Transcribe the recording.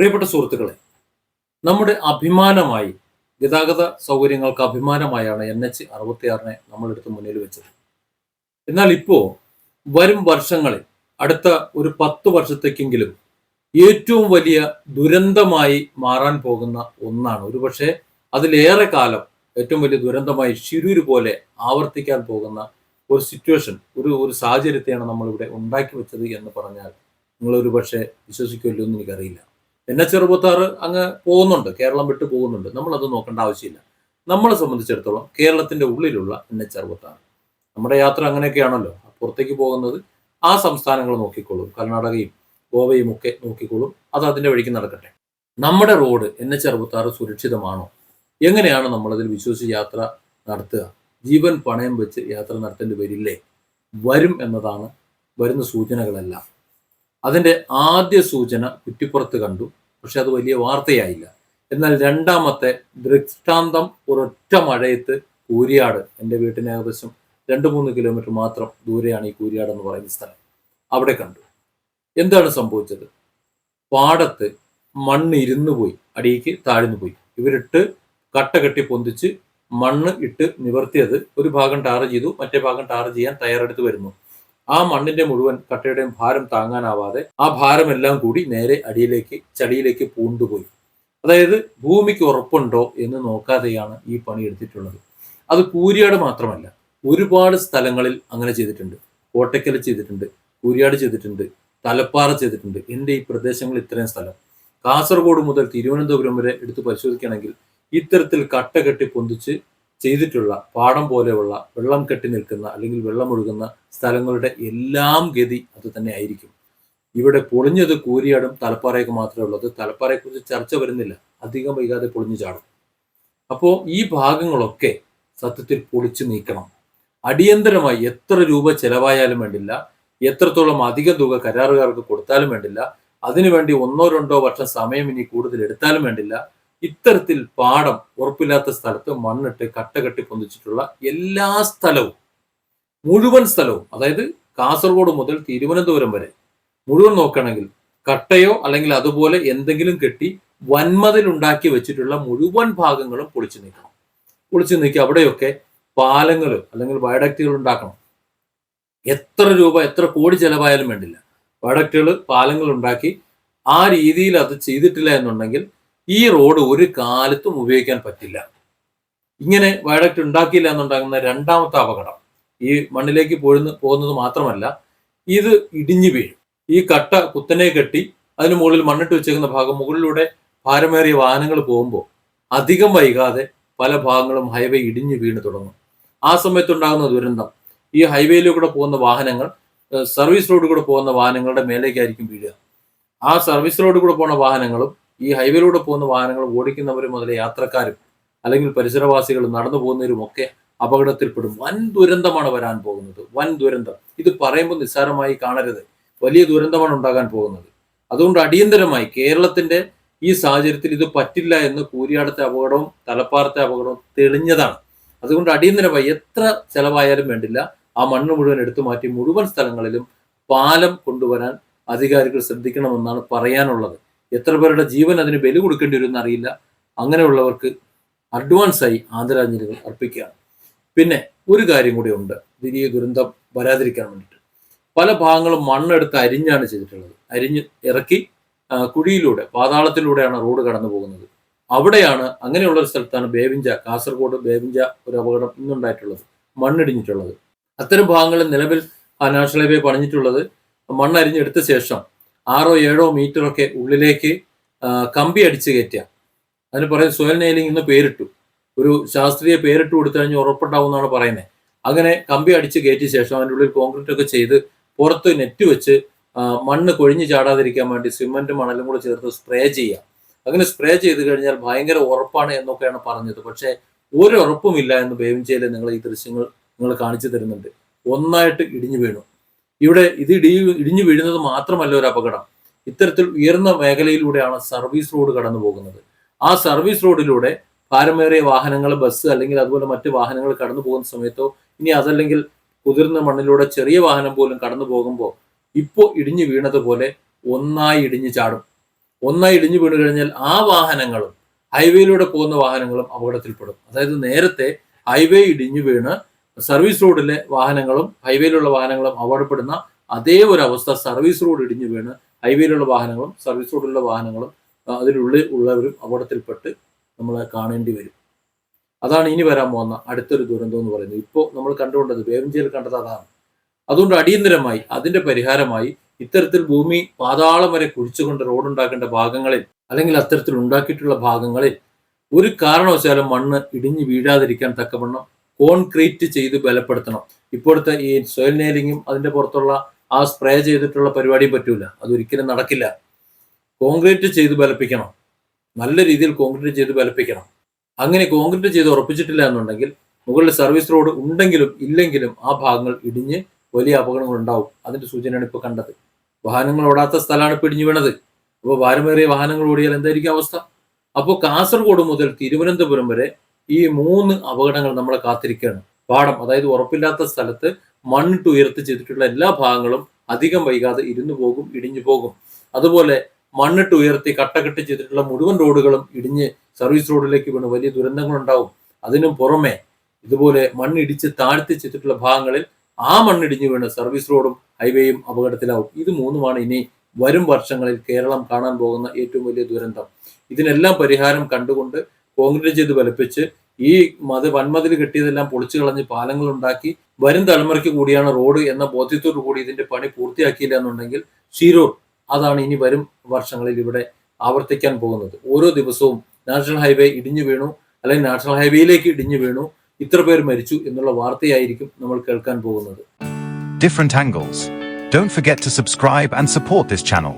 പ്രിയപ്പെട്ട സുഹൃത്തുക്കളെ നമ്മുടെ അഭിമാനമായി ഗതാഗത സൗകര്യങ്ങൾക്ക് അഭിമാനമായാണ് എൻ എച്ച് അറുപത്തിയാറിനെ നമ്മളെടുത്ത് മുന്നിൽ വെച്ചത്. എന്നാൽ ഇപ്പോൾ വരും വർഷങ്ങളിൽ അടുത്ത ഒരു പത്ത് വർഷത്തേക്കെങ്കിലും ഏറ്റവും വലിയ ദുരന്തമായി മാറാൻ പോകുന്ന ഒന്നാണ്. ഒരുപക്ഷെ അതിലേറെ കാലം ഏറ്റവും വലിയ ദുരന്തമായി ഷിരൂര് പോലെ ആവർത്തിക്കാൻ പോകുന്ന ഒരു സിറ്റുവേഷൻ ഒരു ഒരു സാഹചര്യത്തെയാണ് നമ്മളിവിടെ ഉണ്ടാക്കി വെച്ചത് എന്ന് പറഞ്ഞാൽ നിങ്ങളൊരു പക്ഷേ വിശ്വസിക്കുമല്ലോ എന്ന് എനിക്കറിയില്ല. എച്ച് അറുപത്താറ് അങ്ങ് പോകുന്നുണ്ട്. കേരളം വിട്ടു പോകുന്നുണ്ട്. നമ്മളത് നോക്കേണ്ട ആവശ്യമില്ല. നമ്മളെ സംബന്ധിച്ചിടത്തോളം കേരളത്തിന്റെ ഉള്ളിലുള്ള എൻ എച്ച് അറുപത്താറ്. നമ്മുടെ യാത്ര അങ്ങനെയൊക്കെയാണല്ലോ. പുറത്തേക്ക് പോകുന്നത് ആ സംസ്ഥാനങ്ങൾ നോക്കിക്കോളും. കർണാടകയും ഗോവയും ഒക്കെ നോക്കിക്കോളും. അത് അതിന്റെ വഴിക്ക് നടക്കട്ടെ. നമ്മുടെ റോഡ് എൻ എച്ച് അറുപത്താറ് സുരക്ഷിതമാണോ? എങ്ങനെയാണ് നമ്മളതിൽ വിശ്വസിച്ച് യാത്ര നടത്തുക? ജീവൻ പണയം വെച്ച് യാത്ര നടത്തേണ്ടി വരില്ലേ? വരും എന്നതാണ് വരുന്ന സൂചനകളെല്ലാം. അതിന്റെ ആദ്യ സൂചന കുറ്റിപ്പുറത്ത് കണ്ടു. പക്ഷെ അത് വലിയ വാർത്തയായില്ല. എന്നാൽ രണ്ടാമത്തെ ദൃഷ്ടാന്തം ഒരൊറ്റ മഴയത്ത് കൂരിയാട് എന്റെ വീട്ടിന് ഏകദേശം രണ്ട് മൂന്ന് കിലോമീറ്റർ മാത്രം ദൂരെയാണ് ഈ കൂരിയാട് എന്ന് പറയുന്ന സ്ഥലം. അവിടെ കണ്ടു. എന്താണ് സംഭവിച്ചത്? പാടത്ത് മണ്ണ് ഇരുന്നു പോയി അടിയിക്ക് താഴ്ന്നു പോയി. ഇവരിട്ട് കട്ട കെട്ടി പൊന്തിച്ച് മണ്ണ് ഇട്ട് നിവർത്തിയത് ഒരു ഭാഗം ടാർ ചെയ്തു മറ്റേ ഭാഗം ടാർ ചെയ്യാൻ തയ്യാറെടുത്ത് വരുന്നു. ആ മണ്ണിന്റെ മുഴുവൻ കട്ടയുടെയും ഭാരം താങ്ങാനാവാതെ ആ ഭാരമെല്ലാം കൂടി നേരെ അടിയിലേക്ക് ചടിയിലേക്ക് പൂണ്ടുപോയി. അതായത് ഭൂമിക്ക് ഉറപ്പുണ്ടോ എന്ന് നോക്കാതെയാണ് ഈ പണി എടുത്തിട്ടുള്ളത്. അത് കൂരിയാട് മാത്രമല്ല ഒരുപാട് സ്ഥലങ്ങളിൽ അങ്ങനെ ചെയ്തിട്ടുണ്ട്. കോട്ടയ്ക്കൽ ചെയ്തിട്ടുണ്ട് കൂരിയാട് ചെയ്തിട്ടുണ്ട് തലപ്പാറ ചെയ്തിട്ടുണ്ട്. എന്റെ ഈ പ്രദേശങ്ങൾ ഇത്രയും സ്ഥലം. കാസർഗോഡ് മുതൽ തിരുവനന്തപുരം വരെ എടുത്ത് പരിശോധിക്കുകയാണെങ്കിൽ ഇത്തരത്തിൽ കട്ട കെട്ടി പൊന്തിച്ച് ചെയ്തിട്ടുള്ള പാടം പോലെയുള്ള വെള്ളം കെട്ടി നിൽക്കുന്ന അല്ലെങ്കിൽ വെള്ളമൊഴുകുന്ന സ്ഥലങ്ങളുടെ എല്ലാം ഗതി അത് തന്നെ ആയിരിക്കും. ഇവിടെ പൊളിഞ്ഞത് കൂരിയാടും തലപ്പാറയൊക്കെ മാത്രമേ ഉള്ളത് തലപ്പാറയെക്കുറിച്ച് ചർച്ച വരുന്നില്ല. അധികം വൈകാതെ പൊളിഞ്ഞു ചാടും. അപ്പോൾ ഈ ഭാഗങ്ങളൊക്കെ സത്യത്തിൽ പൊളിച്ചു നീക്കണം. അടിയന്തരമായി എത്ര രൂപ ചെലവായാലും വേണ്ടില്ല. എത്രത്തോളം അധിക തുക കരാറുകാർക്ക് കൊടുത്താലും വേണ്ടില്ല. അതിനുവേണ്ടി ഒന്നോ രണ്ടോ വർഷം സമയം ഇനി കൂടുതൽ എടുത്താലും വേണ്ടില്ല. ഇത്തരത്തിൽ പാടം ഉറപ്പില്ലാത്ത സ്ഥലത്ത് മണ്ണിട്ട് കട്ട കെട്ടി പൊന്തിച്ചിട്ടുള്ള എല്ലാ സ്ഥലവും മുഴുവൻ സ്ഥലവും അതായത് കാസർഗോഡ് മുതൽ തിരുവനന്തപുരം വരെ മുഴുവൻ നോക്കുകയാണെങ്കിൽ കട്ടയോ അല്ലെങ്കിൽ അതുപോലെ എന്തെങ്കിലും കെട്ടി വൻമതിൽ ഉണ്ടാക്കി വെച്ചിട്ടുള്ള മുഴുവൻ ഭാഗങ്ങളും പൊളിച്ചു നീക്കണം. പൊളിച്ചു നീക്കി അവിടെയൊക്കെ പാലങ്ങൾ അല്ലെങ്കിൽ വയഡക്റ്റുകൾ ഉണ്ടാക്കണം. എത്ര രൂപ എത്ര കോടി ചെലവായാലും വേണ്ടില്ല. വയഡക്റ്റുകൾ പാലങ്ങൾ ഉണ്ടാക്കി ആ രീതിയിൽ അത് ചെയ്തിട്ടില്ല എന്നുണ്ടെങ്കിൽ ഈ റോഡ് ഒരു കാലത്തും ഉപയോഗിക്കാൻ പറ്റില്ല. ഇങ്ങനെ വയഡക്റ്റ് ഉണ്ടാക്കിയില്ല എന്നുണ്ടാകുന്ന രണ്ടാമത്തെ അപകടം. ഈ മണ്ണിലേക്ക് പോഴുന്ന പോകുന്നത് മാത്രമല്ല ഇത് ഇടിഞ്ഞു വീഴും. ഈ കട്ട കുത്തനെ കെട്ടി അതിന് മുകളിൽ മണ്ണിട്ട് വെച്ചേക്കുന്ന ഭാഗം മുകളിലൂടെ ഭാരമേറിയ വാഹനങ്ങൾ പോകുമ്പോൾ അധികം വൈകാതെ പല ഭാഗങ്ങളും ഹൈവേ ഇടിഞ്ഞു വീണ് തുടങ്ങും. ആ സമയത്തുണ്ടാകുന്ന ദുരന്തം. ഈ ഹൈവേയിലൂടെ പോകുന്ന വാഹനങ്ങൾ സർവീസ് റോഡിൽ കൂടെ പോകുന്ന വാഹനങ്ങളുടെ മേലേക്കായിരിക്കും വീഴുക. ആ സർവീസ് റോഡിൽ കൂടെ പോകുന്ന വാഹനങ്ങളും ഈ ഹൈവേയിലൂടെ പോകുന്ന വാഹനങ്ങൾ ഓടിക്കുന്നവരും മുതലേ യാത്രക്കാരും അല്ലെങ്കിൽ പരിസരവാസികളും നടന്നു പോകുന്നവരും ഒക്കെ അപകടത്തിൽപ്പെടും. വൻ ദുരന്തമാണ് വരാൻ പോകുന്നത്. വൻ ദുരന്തം. ഇത് പറയുമ്പോൾ നിസ്സാരമായി കാണരുത്. വലിയ ദുരന്തമാണ് ഉണ്ടാകാൻ പോകുന്നത്. അതുകൊണ്ട് അടിയന്തരമായി കേരളത്തിന്റെ ഈ സാഹചര്യത്തിൽ ഇത് പറ്റില്ല എന്ന് കൂരിയാടത്തെ അപകടവും തലപ്പാറത്തെ അപകടവും തെളിഞ്ഞതാണ്. അതുകൊണ്ട് അടിയന്തരമായി എത്ര ചെലവായാലും വേണ്ടില്ല. ആ മണ്ണ് മുഴുവൻ എടുത്തു മാറ്റി മുഴുവൻ സ്ഥലങ്ങളിലും പാലം കൊണ്ടുവരാൻ അധികാരികൾ ശ്രദ്ധിക്കണമെന്നാണ് പറയാനുള്ളത്. എത്ര പേരുടെ ജീവൻ അതിന് ബലി കൊടുക്കേണ്ടി വരും എന്നറിയില്ല അങ്ങനെയുള്ളവർക്ക് അഡ്വാൻസായി ആദരാഞ്ജലികൾ അർപ്പിക്കുകയാണ്. പിന്നെ ഒരു കാര്യം കൂടി ഉണ്ട്. വലിയ ദുരന്തം വരാതിരിക്കാൻ വേണ്ടിയിട്ട്. പല ഭാഗങ്ങളും മണ്ണെടുത്ത് അരിഞ്ഞാണ് ചെയ്തിട്ടുള്ളത്. അരിഞ്ഞ് ഇറക്കി കുഴിയിലൂടെ പാതാളത്തിലൂടെയാണ് റോഡ് കടന്നു പോകുന്നത്. അവിടെയാണ് അങ്ങനെയുള്ള ഒരു സ്ഥലത്താണ് ബേവിഞ്ച കാസർഗോഡ് ബേവിഞ്ച ഒരു അപകടം ഇന്നുണ്ടായിട്ടുള്ളത്. മണ്ണിടിഞ്ഞിട്ടുള്ളത്. അത്തരം ഭാഗങ്ങളിൽ നിലവിൽ ആ നാഷണൽ ഹൈവേ പണിഞ്ഞിട്ടുള്ളത് മണ്ണരിഞ്ഞെടുത്ത ശേഷം ആറോ ഏഴോ മീറ്ററൊക്കെ ഉള്ളിലേക്ക് കമ്പി അടിച്ച് കയറ്റുക. അതിന് പറയുന്നത് സോയിൽ നെയിലിംഗ് എന്ന് പേരിട്ടു. ഒരു ശാസ്ത്രീയ പേരിട്ട് കൊടുത്തു കഴിഞ്ഞാൽ ഉറപ്പുണ്ടാവും എന്നാണ് പറയുന്നത്. അങ്ങനെ കമ്പി അടിച്ച് കയറ്റിയ ശേഷം അതിന്റെ ഉള്ളിൽ കോൺക്രീറ്റ് ഒക്കെ ചെയ്ത് പുറത്ത് നെറ്റ് വെച്ച് മണ്ണ് കൊഴിഞ്ഞ് ചാടാതിരിക്കാൻ വേണ്ടി സിമന്റ് മണലും കൂടെ ചേർത്ത് സ്പ്രേ ചെയ്യുക. അങ്ങനെ സ്പ്രേ ചെയ്ത് കഴിഞ്ഞാൽ ഭയങ്കര ഉറപ്പാണ് എന്നൊക്കെയാണ് പറഞ്ഞത്. പക്ഷേ ഒരു ഉറപ്പുമില്ല എന്ന് ബേവിഞ്ചയിൽ നിങ്ങൾ ഈ ദൃശ്യങ്ങൾ നിങ്ങൾ കാണിച്ചു തരുന്നുണ്ട്. ഒന്നായിട്ട് ഇടിഞ്ഞു വീണു. ഇവിടെ ഇത് ഇടി ഇടിഞ്ഞു വീഴുന്നത് മാത്രമല്ല ഒരു അപകടം. ഇത്തരത്തിൽ ഉയർന്ന മേഖലയിലൂടെയാണ് സർവീസ് റോഡ് കടന്നു പോകുന്നത്. ആ സർവീസ് റോഡിലൂടെ ഭാരമേറിയ വാഹനങ്ങൾ ബസ് അല്ലെങ്കിൽ അതുപോലെ മറ്റ് വാഹനങ്ങൾ കടന്നു പോകുന്ന സമയത്തോ ഇനി അതല്ലെങ്കിൽ കുതിർന്ന മണ്ണിലൂടെ ചെറിയ വാഹനം പോലും കടന്നു പോകുമ്പോൾ ഇപ്പോൾ ഇടിഞ്ഞു വീണതുപോലെ ഒന്നായി ഇടിഞ്ഞു ചാടും. ഒന്നായി ഇടിഞ്ഞു വീണ് കഴിഞ്ഞാൽ ആ വാഹനങ്ങളും ഹൈവേയിലൂടെ പോകുന്ന വാഹനങ്ങളും അപകടത്തിൽപ്പെടും. അതായത് നേരത്തെ ഹൈവേ ഇടിഞ്ഞു വീണ് സർവീസ് റോഡിലെ വാഹനങ്ങളും ഹൈവേയിലുള്ള വാഹനങ്ങളും അപകടപ്പെടുന്ന അതേ ഒരു അവസ്ഥ സർവീസ് റോഡ് ഇടിഞ്ഞു വീണ് ഹൈവേയിലുള്ള വാഹനങ്ങളും സർവീസ് റോഡിലുള്ള വാഹനങ്ങളും അതിലുള്ളിൽ ഉള്ളവരും അപകടത്തിൽപ്പെട്ട് നമ്മൾ കാണേണ്ടി വരും. അതാണ് ഇനി വരാൻ പോകുന്ന അടുത്തൊരു ദുരന്തം എന്ന് പറയുന്നത്. ഇപ്പോൾ നമ്മൾ കണ്ടുകൊണ്ടത് വേവഞ്ചിയിൽ കണ്ടത് അതാണ്. അതുകൊണ്ട് അടിയന്തരമായി അതിന്റെ പരിഹാരമായി ഇത്തരത്തിൽ ഭൂമി പാതാളം വരെ കുഴിച്ചുകൊണ്ട് റോഡ് ഉണ്ടാക്കേണ്ട ഭാഗങ്ങളിൽ അല്ലെങ്കിൽ അത്തരത്തിൽ ഉണ്ടാക്കിയിട്ടുള്ള ഭാഗങ്ങളിൽ ഒരു കാരണവശാലും മണ്ണ് ഇടിഞ്ഞു വീഴാതിരിക്കാൻ തക്കവണ്ണം കോൺക്രീറ്റ് ചെയ്ത് ബലപ്പെടുത്തണം. ഇപ്പോഴത്തെ ഈ സോയിൽ നെയിലിങ്ങും അതിന്റെ പുറത്തുള്ള ആ സ്പ്രേ ചെയ്തിട്ടുള്ള പരിപാടിയും പറ്റൂല. അതൊരിക്കലും നടക്കില്ല. കോൺക്രീറ്റ് ചെയ്ത് ബലപ്പിക്കണം. നല്ല രീതിയിൽ കോൺക്രീറ്റ് ചെയ്ത് ബലപ്പിക്കണം. അങ്ങനെ കോൺക്രീറ്റ് ചെയ്ത് ഉറപ്പിച്ചിട്ടില്ല എന്നുണ്ടെങ്കിൽ മുകളിൽ സർവീസ് റോഡ് ഉണ്ടെങ്കിലും ഇല്ലെങ്കിലും ആ ഭാഗങ്ങൾ ഇടിഞ്ഞ് വലിയ അപകടങ്ങൾ ഉണ്ടാവും. അതിന്റെ സൂചനയാണ് ഇപ്പോൾ കണ്ടത്. വാഹനങ്ങൾ ഓടാത്ത സ്ഥലമാണ് ഇപ്പോൾ ഇടിഞ്ഞു വീണത്. അപ്പോൾ ഭാരമേറിയ വാഹനങ്ങൾ ഓടിയാൽ എന്തായിരിക്കും അവസ്ഥ? അപ്പോൾ കാസർഗോഡ് മുതൽ തിരുവനന്തപുരം വരെ ഈ മൂന്ന് അപകടങ്ങൾ നമ്മളെ കാത്തിരിക്കുകയാണ്. പാടം അതായത് ഉറപ്പില്ലാത്ത സ്ഥലത്ത് മണ്ണിട്ട് ഉയർത്തി ചെയ്തിട്ടുള്ള എല്ലാ ഭാഗങ്ങളും അധികം വൈകാതെ ഇരുന്നു പോകും ഇടിഞ്ഞു പോകും. അതുപോലെ മണ്ണിട്ട് ഉയർത്തി കട്ടകെട്ട് ചെയ്തിട്ടുള്ള മുഴുവൻ റോഡുകളും ഇടിഞ്ഞ് സർവീസ് റോഡിലേക്ക് വീണ് വലിയ ദുരന്തങ്ങൾ ഉണ്ടാവും. അതിനും പുറമെ ഇതുപോലെ മണ്ണിടിച്ച് താഴ്ത്തി ചെയ്തിട്ടുള്ള ഭാഗങ്ങളിൽ ആ മണ്ണിടിഞ്ഞു വീണ് സർവീസ് റോഡും ഹൈവേയും അപകടത്തിലാവും. ഇത് മൂന്നുമാണ് ഇനി വരും വർഷങ്ങളിൽ കേരളം കാണാൻ പോകുന്ന ഏറ്റവും വലിയ ദുരന്തം. ഇതിനെല്ലാം പരിഹാരം കണ്ടുകൊണ്ട് കോൺഗ്രസ് ചെയ്ത് ബലപ്പിച്ച് ഈ മത വൻമതിൽ കെട്ടിയതെല്ലാം പൊളിച്ചു കളഞ്ഞ് പാലങ്ങൾ ഉണ്ടാക്കി വരും തലമുറയ്ക്ക് കൂടിയാണ് റോഡ് എന്ന ബോധ്യത്തോടു കൂടി ഇതിന്റെ പണി പൂർത്തിയാക്കിയില്ല എന്നുണ്ടെങ്കിൽ ഷീരൂർ അതാണ് ഇനി വരും വർഷങ്ങളിൽ ഇവിടെ ആവർത്തിക്കാൻ പോകുന്നത് ഓരോ ദിവസവും നാഷണൽ ഹൈവേ ഇടിഞ്ഞു വീണു അല്ലെങ്കിൽ നാഷണൽ ഹൈവേയിലേക്ക് ഇടിഞ്ഞു വീണു ഇത്ര പേർ മരിച്ചു എന്നുള്ള വാർത്തയായിരിക്കും നമ്മൾ കേൾക്കാൻ പോകുന്നത് different angles. Don't forget to subscribe and support this channel.